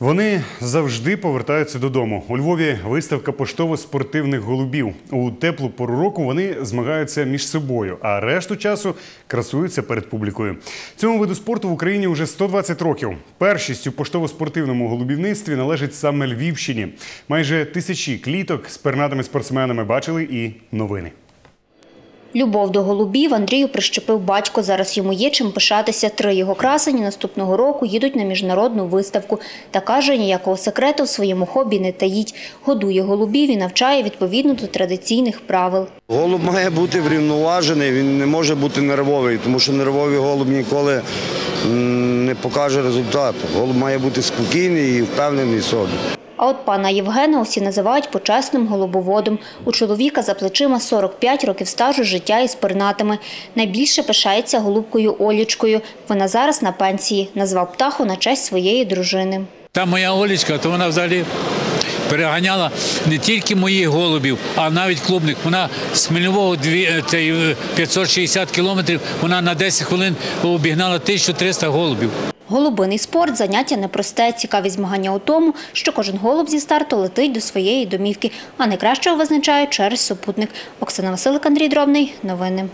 Вони завжди повертаються додому. У Львові виставка поштово-спортивних голубів. У теплу пору року вони змагаються між собою, а решту часу красуються перед публікою. Цьому виду спорту в Україні вже 120 років. Першість у поштово-спортивному голубівництві належить саме Львівщині. Майже тисячі кліток з пернатими спортсменами бачили і новини. Любов до голубів Андрію прищепив батько. Зараз йому є чим пишатися. Три його красені наступного року їдуть на міжнародну виставку. Та каже, ніякого секрету в своєму хобі не таїть. Годує голубів і навчає відповідно до традиційних правил. Голуб має бути врівноважений, він не може бути нервовий, тому що нервовий голуб ніколи не покаже результату. Голуб має бути спокійний і впевнений собі. А от пана Євгена усі називають почесним голубоводом. У чоловіка за плечима 45 років стажу життя із пернатими. Найбільше пишається голубкою Олічкою. Вона зараз на пенсії. Назвав птаху на честь своєї дружини. Та моя Олечка, то вона взагалі переганяла не тільки моїх голубів, а навіть клубних. Вона з Хмельнового дві- е, цей, е, 560 кілометрів, вона на 10 хвилин обігнала 1300 голубів. Голубиний спорт – заняття непросте. Цікаві змагання у тому, що кожен голуб зі старту летить до своєї домівки, а найкращого визначає через супутник. Оксана Василик, Андрій Дробний. Новини.